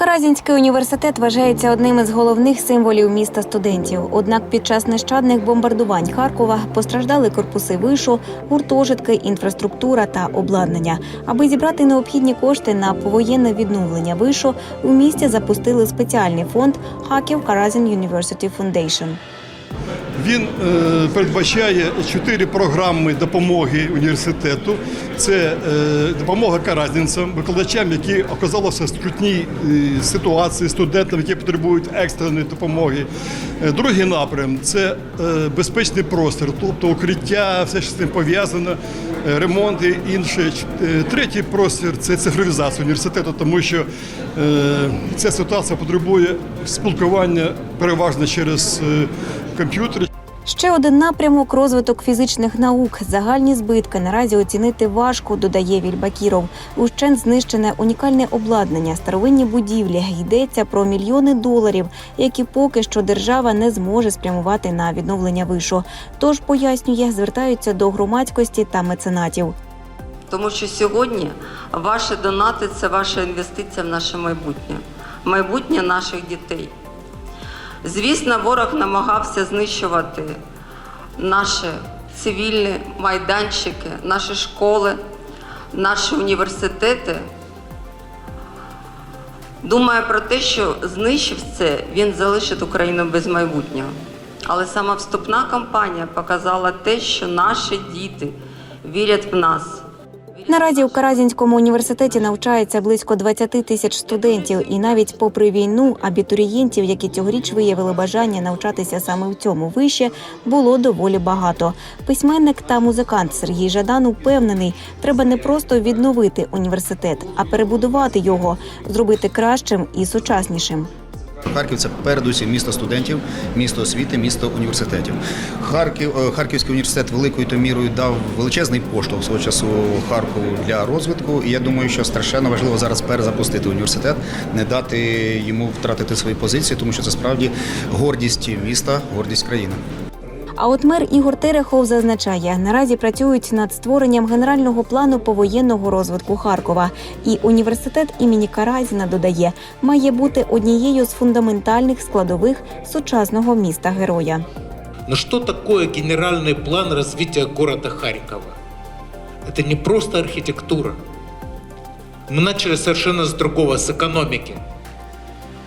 Каразінський університет вважається одним із головних символів міста студентів. Однак під час нещадних бомбардувань Харкова постраждали корпуси вишу, гуртожитки, інфраструктура та обладнання. Аби зібрати необхідні кошти на повоєнне відновлення вишу, у місті запустили спеціальний фонд Харків Каразін University Foundation. Він е, передбачає чотири програми допомоги університету. Це е, допомога каразінцям, викладачам, які оказалися в скрутній е, ситуації, студентам, які потребують екстреної допомоги. Другий напрям це безпечний простір, тобто укриття, все що з цим пов'язано, ремонт і інше. Е, Третій простір це цифровізація університету, тому що е, ця ситуація потребує спілкування переважно через е, комп'ютери. Ще один напрямок розвиток фізичних наук. Загальні збитки наразі оцінити важко, додає Вільбакіров. Ущент знищене унікальне обладнання, старовинні будівлі. Йдеться про мільйони доларів, які поки що держава не зможе спрямувати на відновлення вишу. Тож пояснює, звертаються до громадськості та меценатів. Тому що сьогодні ваші донати це ваша інвестиція в наше майбутнє, майбутнє наших дітей. Звісно, ворог намагався знищувати наші цивільні майданчики, наші школи, наші університети. Думає про те, що знищив це, він залишить Україну без майбутнього. Але сама вступна кампанія показала те, що наші діти вірять в нас. Наразі у Каразінському університеті навчається близько 20 тисяч студентів, і навіть попри війну абітурієнтів, які цьогоріч виявили бажання навчатися саме в цьому вище, було доволі багато. Письменник та музикант Сергій Жадан упевнений, треба не просто відновити університет, а перебудувати його, зробити кращим і сучаснішим. Харків це передусім місто студентів, місто освіти, місто університетів. Харків, е, Харківський університет великою то мірою дав величезний поштовх свого часу Харкову для розвитку. І я думаю, що страшенно важливо зараз перезапустити університет, не дати йому втратити свої позиції, тому що це справді гордість міста, гордість країни. А от мер Ігор Терехов зазначає, наразі працюють над створенням генерального плану повоєнного розвитку Харкова. І університет імені Каразіна додає, має бути однією з фундаментальних складових сучасного міста героя. Но что такое генеральный план развития города Харькова? Это не просто архитектура. Мы начали совершенно с другого, с экономики.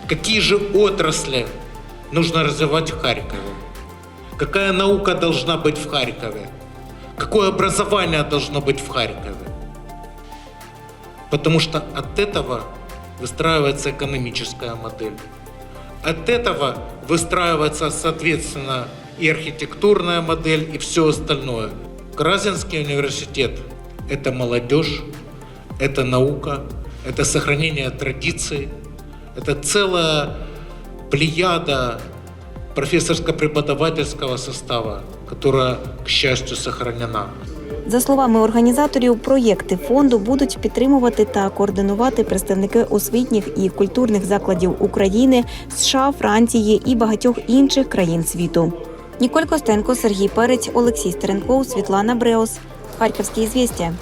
Какие же отрасли нужно развивать в Харькове? Какая наука должна быть в Харькове? Какое образование должно быть в Харькове? Потому что от этого выстраивается экономическая модель. От этого выстраивается, соответственно, и архитектурная модель, и все остальное. Каразинский университет – это молодежь, это наука, это сохранение традиций, это целая плеяда профессорско-преподавательского состава, которая, к счастью, сохранена. За словами організаторів, проєкти фонду будуть підтримувати та координувати представники освітніх і культурних закладів України, США, Франції і багатьох інших країн світу. Ніколь Костенко, Сергій Перець, Олексій Стеренков, Світлана Бреос. Харківські звістя.